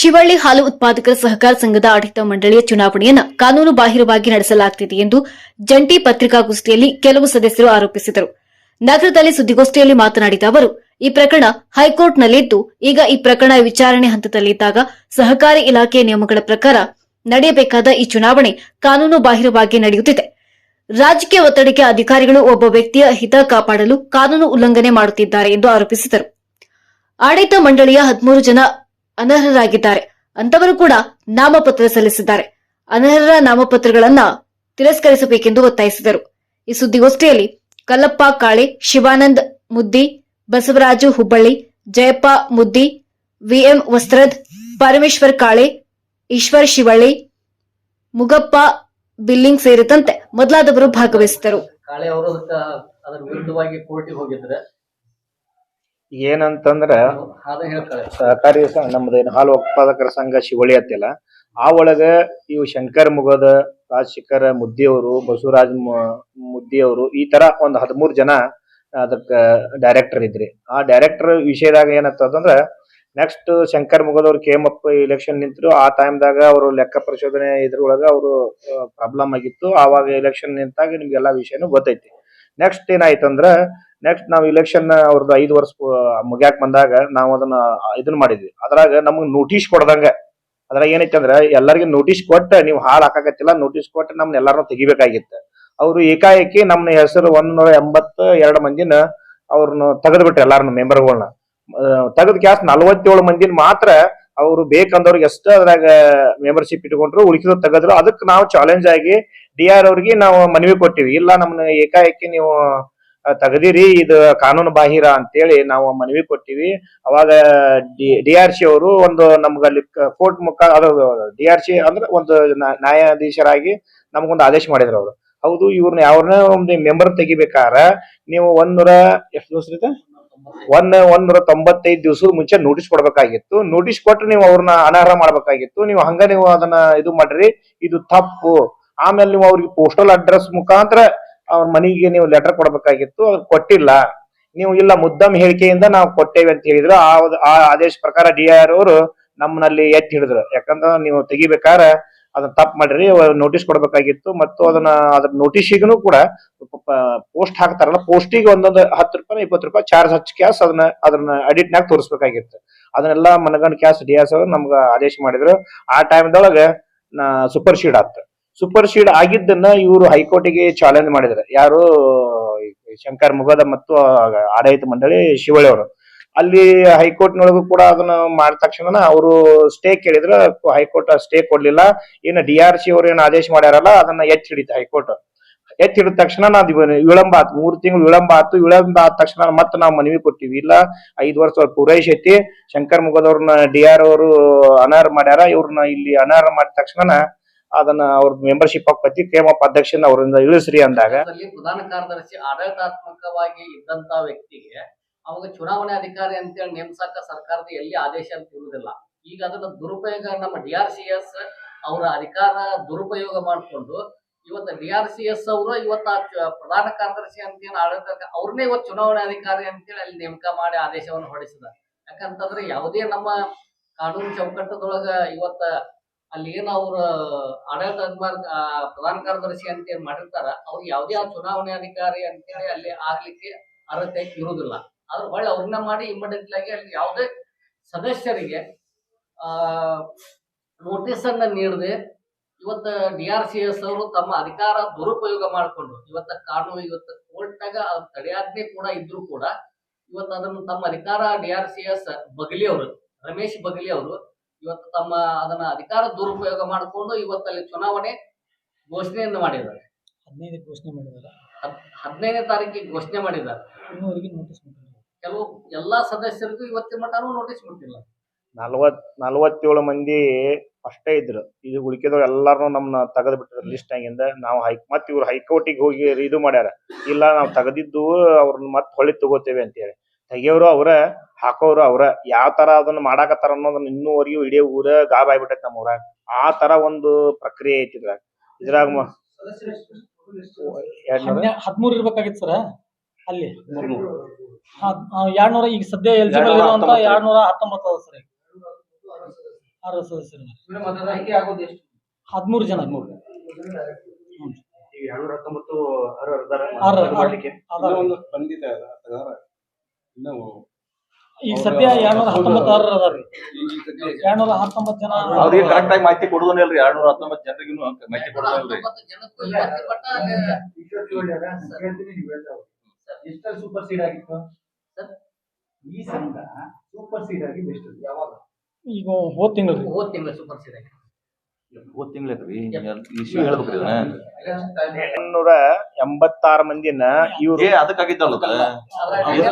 ಶಿವಳ್ಳಿ ಹಾಲು ಉತ್ಪಾದಕರ ಸಹಕಾರ ಸಂಘದ ಆಡಳಿತ ಮಂಡಳಿಯ ಚುನಾವಣೆಯನ್ನು ಕಾನೂನು ಬಾಹಿರವಾಗಿ ನಡೆಸಲಾಗುತ್ತಿದೆ ಎಂದು ಜಂಟಿ ಪತ್ರಿಕಾಗೋಷ್ಠಿಯಲ್ಲಿ ಕೆಲವು ಸದಸ್ಯರು ಆರೋಪಿಸಿದರು. ನಗರದಲ್ಲಿ ಸುದ್ದಿಗೋಷ್ಠಿಯಲ್ಲಿ ಮಾತನಾಡಿದ ಅವರು, ಈ ಪ್ರಕರಣ ಹೈಕೋರ್ಟ್ನಲ್ಲಿದ್ದು, ಈಗ ಈ ಪ್ರಕರಣ ವಿಚಾರಣೆ ಹಂತದಲ್ಲಿದ್ದಾಗ ಸಹಕಾರಿ ಇಲಾಖೆ ನಿಯಮಗಳ ಪ್ರಕಾರ ನಡೆಯಬೇಕಾದ ಈ ಚುನಾವಣೆ ಕಾನೂನು ಬಾಹಿರವಾಗಿ ನಡೆಯುತ್ತಿದೆ. ರಾಜಕೀಯ ಒತ್ತಡಕ್ಕೆ ಅಧಿಕಾರಿಗಳು ಒಬ್ಬ ವ್ಯಕ್ತಿಯ ಹಿತ ಕಾಪಾಡಲು ಕಾನೂನು ಉಲ್ಲಂಘನೆ ಮಾಡುತ್ತಿದ್ದಾರೆ ಎಂದು ಆರೋಪಿಸಿದರು. ಆಡಳಿತ ಮಂಡಳಿಯ ಹದಿಮೂರು ಜನ ಅನರ್ಹರಾಗಿದ್ದಾರೆ. ಅಂತವರು ಕೂಡ ನಾಮಪತ್ರ ಸಲ್ಲಿಸಿದ್ದಾರೆ. ಅನರ್ಹರ ನಾಮಪತ್ರಗಳನ್ನ ತಿರಸ್ಕರಿಸಬೇಕೆಂದು ಒತ್ತಾಯಿಸಿದರು. ಈ ಸುದ್ದಿಗೋಷ್ಠಿಯಲ್ಲಿ ಕಲ್ಲಪ್ಪ, ಕಾಳೆ, ಶಿವಾನಂದ್ ಮುದ್ದಿ, ಬಸವರಾಜು ಹುಬ್ಬಳ್ಳಿ, ಜಯಪ್ಪ ಮುದ್ದಿ, ವಿಎಂ ವಸ್ತ್ರದ್, ಪರಮೇಶ್ವರ್ ಕಾಳೆ, ಈಶ್ವರ್ ಶಿವಳ್ಳಿ, ಮುಗಪ್ಪ ಬಿಲ್ಲಿಂಗ್ ಸೇರಿದಂತೆ ಮೊದಲಾದವರು ಭಾಗವಹಿಸಿದರು ಕಾಳೆ ಅವರು ಅದರ ವಿರುದ್ಧವಾಗಿ ಕೋರ್ಟಿಗೆ ಹೋಗಿದ್ರೆ ಏನಂತಂದ್ರ ಸಹಕಾರಿ ಸ- ನಮ್ದು ಏನ್ ಹಾಲು ಉತ್ಪಾದಕರ ಸಂಘ ಶಿವಳಿ ಅತ್ತಿಲ್ಲ ಆ ಒಳಗ ಇವು ಶಂಕರ್ ಮುಗದ ರಾಜಶೇಖರ ಮುದ್ದಿಯವರು ಬಸವರಾಜ್ ಮುದ್ದಿಯವರು ಈ ತರ ಒಂದ್ ಹದಿಮೂರ್ ಜನ ಅದಕ್ಕ ಡೈರೆಕ್ಟರ್ ಇದ್ರಿ. ಆ ಡೈರೆಕ್ಟರ್ ವಿಷಯದಾಗ ಏನಂತಂದ್ರ ನೆಕ್ಸ್ಟ್ ಶಂಕರ್ ಮುಗದವ್ರು ಕೆ ಎಂ ಎಫ್ ಇಲೆಕ್ಷನ್ ನಿಂತರು ಆ ಟೈಮ್ದಾಗ ಅವರು ಲೆಕ್ಕ ಪರಿಶೋಧನೆ ಇದ್ರೊಳಗ ಅವರು ಪ್ರಾಬ್ಲಮ್ ಆಗಿತ್ತು. ಆವಾಗ ಇಲೆಕ್ಷನ್ ನಿಂತಾಗ ನಿಮ್ಗೆಲ್ಲಾ ವಿಷಯನೂ ಗೊತ್ತೈತಿ. ನೆಕ್ಸ್ಟ್ ಏನಾಯ್ತು ಅಂದ್ರೆ ನೆಕ್ಸ್ಟ್ ನಾವು ಇಲೆಕ್ಷನ್ ಅವ್ರದ್ದು ಐದು ವರ್ಷ ಮುಗ್ಯಾಕ್ ಬಂದಾಗ ನಾವು ಅದನ್ನ ಇದನ್ನ ಮಾಡಿದ್ವಿ. ಅದ್ರಾಗ ನಮ್ಗೆ ನೋಟಿಸ್ ಕೊಡ್ದಂಗ. ಅದ್ರಾಗ ಏನೈತೆ ಅಂದ್ರ, ಎಲ್ಲರಿಗೂ ನೋಟಿಸ್ ಕೊಟ್ಟ, ನೀವು ಹಾಳು ಹಾಕಾಕತ್ತಿಲ್ಲ ನೋಟಿಸ್ ಕೊಟ್ಟು ನಮ್ನ ಎಲ್ಲಾರನ್ನೂ ತೆಗಿಬೇಕಾಗಿತ್ತು. ಅವ್ರು ಏಕಾಏಕಿ ನಮ್ಮ ಹೆಸರು ಒಂದ್ ನೂರ ಎಂಬತ್ತ ಎರಡು ಮಂದಿನ ಅವ್ರನ್ನ ತೆಗೆದು ಬಿಟ್ರು ಎಲ್ಲಾರನ್ನ ಮೆಂಬರ್ಗಳನ್ನ ತೆಗೆದ್ ಕ್ಯಾಸ್ ನಲ್ವತ್ತೇಳು ಮಂದಿನ ಮಾತ್ರ ಅವ್ರು ಬೇಕಂದವ್ರಿಗೆ ಎಷ್ಟು ಅದ್ರಾಗ ಮೆಂಬರ್ಶಿಪ್ ಇಟ್ಕೊಂಡ್ರು ಉಳಿಸಿದ್ರು ತೆಗೆದ್ರು ಅದಕ್ಕೆ ನಾವು ಚಾಲೆಂಜ್ ಆಗಿ ಡಿ ಆರ್ ಅವ್ರಿಗೆ ನಾವು ಮನವಿ ಕೊಟ್ಟಿವಿ. ಇಲ್ಲ, ನಮ್ನ ಏಕಾಏಕಿ ನೀವು ತಗದಿರಿ, ಇದು ಕಾನೂನು ಬಾಹಿರ ಅಂತೇಳಿ ನಾವು ಮನವಿ ಕೊಟ್ಟಿವಿ. ಅವಾಗ, ಡಿ ಆರ್ ಸಿ ಅವರು ಒಂದು ನಮ್ಗೆ ಅಲ್ಲಿ ಕೋರ್ಟ್ ಮುಖ, ಅದು, ಡಿ ಆರ್ ಸಿ ಅಂದ್ರೆ ಒಂದು ನ್ಯಾ- ನ್ಯಾಯಾಧೀಶರಾಗಿ ನಮಗೊಂದು ಆದೇಶ ಮಾಡಿದ್ರು ಅವರು. ಹೌದು ಇವ್ರನ್ನ ಯಾವ್ರನ್ನ ಒಂದು ಮೆಂಬರ್ ತೆಗಿಬೇಕಾರ, ನೀವು ಒಂದೂರ, ಎಷ್ಟು ದಿವಸ ರೀತ ಒಂದ್, ಒಂದೂರ ತೊಂಬತ್ತೈದು ದಿವಸದ ಮುಂಚೆ ನೋಟಿಸ್ ಕೊಡ್ಬೇಕಾಗಿತ್ತು. ನೋಟಿಸ್ ಕೊಟ್ರೆ ನೀವು ಅವ್ರನ್ನ ಅನರ್ಹ ಮಾಡ್ಬೇಕಾಗಿತ್ತು. ನೀವು ಹಂಗ ನೀವು ಅದನ್ನ ಇದು ಮಾಡ್ರಿ, ಇದು ತಪ್ಪು. ಆಮೇಲೆ ನೀವು ಅವ್ರಿಗೆ ಪೋಸ್ಟಲ್ ಅಡ್ರೆಸ್ ಮುಖಾಂತರ ಅವ್ರ ಮನೆಗೆ ನೀವು ಲೆಟರ್ ಕೊಡಬೇಕಾಗಿತ್ತು, ಅವ್ರು ಕೊಟ್ಟಿಲ್ಲ. ನೀವು ಇಲ್ಲ ಮುದ್ದಮ್ ಹೇಳಿಕೆಯಿಂದ ನಾವು ಕೊಟ್ಟೇವೆ ಅಂತ ಹೇಳಿದ್ರು. ಆ ಆದೇಶ ಪ್ರಕಾರ ಡಿ ಆರ್ ಅವರು ನಮ್ಮನಲ್ಲಿ ಎತ್ತಿ ಹಿಡಿದ್ರು. ಯಾಕಂದ್ರ ನೀವು ತೆಗಿಬೇಕಾದ್ರೆ ಅದನ್ನ ತಪ್ಪು ಮಾಡ್ರಿ ನೋಟಿಸ್ ಕೊಡಬೇಕಾಗಿತ್ತು ಮತ್ತು ಅದನ್ನ ಅದ್ರ ನೋಟಿಸಿಗೂ ಕೂಡ ಪೋಸ್ಟ್ ಹಾಕ್ತಾರಲ್ಲ ಪೋಸ್ಟಿಗೆ ಒಂದೊಂದು ಹತ್ತು ರೂಪಾಯಿ, ಇಪ್ಪತ್ತು ರೂಪಾಯಿ ಚಾರ್ಜ್ ಹಚ್ಚಿ ಕ್ಯಾಸ್ ಅದನ್ನ ಅದನ್ನ ಅಡಿಟ್ನಾಗ ತೋರಿಸ್ಬೇಕಾಗಿತ್ತು. ಅದನ್ನೆಲ್ಲ ಮನಗಂಡ್ ಕ್ಯಾಸ್ ಡಿ ಎಸ್ ಅವರು ನಮ್ಗ ಆದೇಶ ಮಾಡಿದ್ರು. ಆ ಟೈಮ್ದೊಳಗ ನಾ ಸೂಪರ್ ಶೀಡ್ ಆತ್. ಸೂಪರ್ ಸೀಡ್ ಆಗಿದ್ದನ್ನ ಇವರು ಹೈಕೋರ್ಟಿಗೆ ಚಾಲೆಂಜ್ ಮಾಡಿದ್ದಾರೆ. ಯಾರು ಶಂಕರ್ ಮುಗದ ಮತ್ತು ಆಡಳಿತ ಮಂಡಳಿ ಶಿವಳ್ಳಿ ಅವರು. ಅಲ್ಲಿ ಹೈಕೋರ್ಟ್ ನೊಳಗೂ ಕೂಡ ಅದನ್ನ ಮಾಡಿದ ತಕ್ಷಣ ಅವರು ಸ್ಟೇ ಕೇಳಿದ್ರು. ಹೈಕೋರ್ಟ್ ಸ್ಟೇ ಕೊಡ್ಲಿಲ್ಲ. ಏನು ಡಿ ಆರ್ ಸಿ ಅವ್ರು ಏನು ಆದೇಶ ಮಾಡ್ಯಾರಲ್ಲ, ಅದನ್ನ ಎಚ್ ಹಿಡಿತು ಹೈಕೋರ್ಟ್. ಎಚ್ ಹಿಡಿದ ತಕ್ಷಣ ನಾವು ವಿಳಂಬ ಆತು. ಮೂರ್ ತಿಂಗಳು ವಿಳಂಬ ಆತು. ವಿಳಂಬ ಆದ ತಕ್ಷಣ ಮತ್ತೆ ನಾವು ಮನವಿ ಕೊಟ್ಟಿವಿ. ಇಲ್ಲ, ಐದು ವರ್ಷ ಪೂರೈಸೈತಿ ಶಂಕರ್ ಮುಗದವ್ರನ್ನ ಡಿ ಆರ್ ಅವರು ಅನರ್ಹ ಮಾಡ್ಯಾರ. ಇವ್ರನ್ನ ಇಲ್ಲಿ ಅನರ್ಹ ಮಾಡಿದ ತಕ್ಷಣ ಅದನ್ನ ಅವ್ರ ಮೆಂಬರ್ಶಿಪ್ ಆಕತಿ ಕೇಮಪ್ಪ ಅಧ್ಯಕ್ಷನ ಅವರಿಂದ ಇಳಿಸ್ರಿ ಅಂದಾಗ. ಪ್ರಧಾನ ಕಾರ್ಯದರ್ಶಿ ಆಡಳಿತಾತ್ಮಕವಾಗಿ ಇದ್ದಂತ ವ್ಯಕ್ತಿಗೆ ಅವಾಗ ಚುನಾವಣೆ ಅಧಿಕಾರಿ ಅಂತೇಳಿ ನೇಮಸಾಕ ಸರ್ಕಾರದ ಎಲ್ಲಿ ಆದೇಶ ಅಂತ ಇರುವುದಿಲ್ಲ. ಈಗ ಅದನ್ನ ದುರುಪಯೋಗ ನಮ್ಮ ಡಿ ಆರ್ ಸಿ ಎಸ್ ಅವರ ಅಧಿಕಾರ ದುರುಪಯೋಗ ಮಾಡಿಕೊಂಡು ಇವತ್ತು ಡಿ ಆರ್ ಸಿ ಎಸ್ ಅವರು ಇವತ್ತು ಪ್ರಧಾನ ಕಾರ್ಯದರ್ಶಿ ಅಂತ ಏನು ಆಡಳಿತ ಅವ್ರನ್ನೇ ಇವತ್ತು ಚುನಾವಣೆ ಅಧಿಕಾರಿ ಅಂತೇಳಿ ಅಲ್ಲಿ ನೇಮಕ ಮಾಡಿ ಆದೇಶವನ್ನು ಹೊರಡಿಸಿದ. ಯಾಕಂತಂದ್ರೆ ಯಾವುದೇ ನಮ್ಮ ಕಾನೂನು ಚೌಕಟ್ಟದೊಳಗ ಇವತ್ತ ಅಲ್ಲಿ ಏನು ಅವ್ರ ಆಡಳಿತ ಪ್ರಧಾನ ಕಾರ್ಯದರ್ಶಿ ಅಂತ ಏನ್ ಮಾಡಿರ್ತಾರ, ಅವ್ರು ಯಾವುದೇ ಆ ಚುನಾವಣೆ ಅಧಿಕಾರಿ ಅಂತೇಳಿ ಅಲ್ಲಿ ಆಗ್ಲಿಕ್ಕೆ ಅರ್ಹತೆ ಇರುವುದಿಲ್ಲ ಆದ್ರೆ ಒಳ್ಳೆ ಅವ್ರನ್ನ ಮಾಡಿ ಇಮಿಡಿಯೇಟ್ ಆಗಿ ಅಲ್ಲಿ ಯಾವುದೇ ಸದಸ್ಯರಿಗೆ, ಆ ನೋಟಿಸ್ ಅನ್ನ ನೀಡದೆ ಇವತ್ತು ಡಿ ಆರ್ ಸಿ ಎಸ್ ಅವರು ತಮ್ಮ ಅಧಿಕಾರ ದುರುಪಯೋಗ ಮಾಡಿಕೊಂಡು, ಇವತ್ತ ಕಾನೂನು, ಇವತ್ತು ಕೋರ್ಟ್ನಾಗ ತಡೆಯಾಜ್ಞೆ ಕೂಡ ಇದ್ರು ಕೂಡ ಇವತ್ತು ಅದನ್ನು ತಮ್ಮ ಅಧಿಕಾರ D R C S Bagali ಅವರು, ರಮೇಶ್ ಬಗಲಿ ಅವರು ಇವತ್ತು ತಮ್ಮ ಅದನ್ನ ಅಧಿಕಾರ ದುರುಪಯೋಗ ಮಾಡಿಕೊಂಡು ಇವತ್ತಲ್ಲಿ ಚುನಾವಣೆ ಘೋಷಣೆಯನ್ನು ಮಾಡಿದ್ದಾರೆ. ಹದಿನೈದು ಘೋಷಣೆ ಮಾಡಿದ್ದಾರೆ. ಹದ್- ಹದಿನೈದನೇ ತಾರೀಕಿಗೆ ಘೋಷಣೆ ಮಾಡಿದ್ದಾರೆ. ಇನ್ನೂವರೆಗೆ ನೋಟಿಸ್ ಮಾಡಿದ್ದಾರೆ ಕೆಲವು ಎಲ್ಲಾ ಸದಸ್ಯರಿಗೂ ಇವತ್ತಿನ ಮಟ್ಟನೂ ನೋಟಿಸ್ ಕೊಟ್ಟಿಲ್ಲ ನಲ್ವತ್ ನಲ್ವತ್ತೇಳು ಮಂದಿ ಅಷ್ಟೇ ಇದ್ರು. ಇದು ಉಳಿಕೆದವ್ರು ಎಲ್ಲಾರು ನಮ್ನ ತೆಗೆದು ಬಿಟ್ಟಿದ್ರು ಲಿಸ್ಟ್ ಆಗಿಂದ ನಾವು ಹೈ ಮತ್ ಇವ್ರು ಹೈಕೋರ್ಟಿಗೆ ಹೋಗಿ ಇದು ಮಾಡ್ಯಾರ. ಇಲ್ಲ ನಾವು ತೆಗೆದಿದ್ದು ಅವ್ರನ್ನ ಮತ್ತೆ ಹೊಳಿ ತಗೋತೇವೆ ಅಂತೇಳಿ. ತೆಗಿಯೋರು ಅವ್ರ ಹಾಕೋರು ಅವ್ರ ಯಾವ ತರ ಅದನ್ನ ಮಾಡಾಕತ್ತಾರ ಅನ್ನೋದನ್ನ ಇನ್ನೂವರೆಗೂ ಇಡೀ ಊರ ಗಾಬ್ ಆಗ್ಬಿಟ್ಟೈತಿ ನಮ್ಮ ಊರಾಗ. ಆ ತರ ಒಂದು ಪ್ರಕ್ರಿಯೆ ಐತಿ ಇದ್ರಾಗ. ಇದ್ರಾಗ ಹದಿಮೂರು ಇರ್ಬೇಕಾಗಿತ್ತು ಸರ್ ಅಲ್ಲಿ? ಎರಡ್ನೂರ ಈಗ ಸದ್ಯ ಎಲಿಜಿಬಲ್ ಇರುವಂತ ಎರಡ್ನೂರ ಹತ್ತೊಂಬತ್ತು. ಅದ ಸರ್ ಆರು ಸದಸ್ಯರು. ಆಯ್ಕೆ ಆಗೋದು ಎಷ್ಟು? ಹದಿಮೂರು ಜನ. ಹದಿಮೂರು ಇನ್ನು ಈಗ ಸದ್ಯ ಎರಡ್ನೂರ ಹತ್ತೊಂಬತ್ತಾರರ ಅದಾರ್ರಿ. ಎರಡ್ನೂರ ಹತ್ತೊಂಬತ್ತು ಜನ ಅವ್ರಿಗೆ ಕರೆಕ್ಟ್ ಆಗಿ ಮಾಹಿತಿ ಕೊಡುದಿಲ್ಲ ರೀ ಎರಡ್ನೂರ ಹತ್ತೊಂಬತ್ತು ಜನರಿಗೂ ಮಾಹಿತಿ ಕೊಟ್ಟ ಎಷ್ಟಲ್ಲಿ ಸೂಪರ್ ಸೀಡ್ ಆಗಿತ್ತು? ಸರ್? ಈ ಸಂಘ ಸೂಪರ್ ಸೀಡ್ ಆಗಿ ಬೆಸ್ಟ್ ಯಾವಾಗ? ಈಗ ಹೋದ್ ತಿಂಗಳು ಹೋದ್ ತಿಂಗಳು ಸೂಪರ್ ಸೀಡ್ ಆಗಿತ್ತು ಹೋದ್ ತಿಂಗ್ಳೈತ್ರಿ ಇಶ್ಯೂ ಹೇಳ್ಬೇಕ್ರಿ ಇದನ್ನ. ಎಂಬತ್ತಾರು ಮಂದಿನ ಇವ್ರಿಗೆ ಅದಕ್ಕಾಗಿದ್ದಲ್ಲ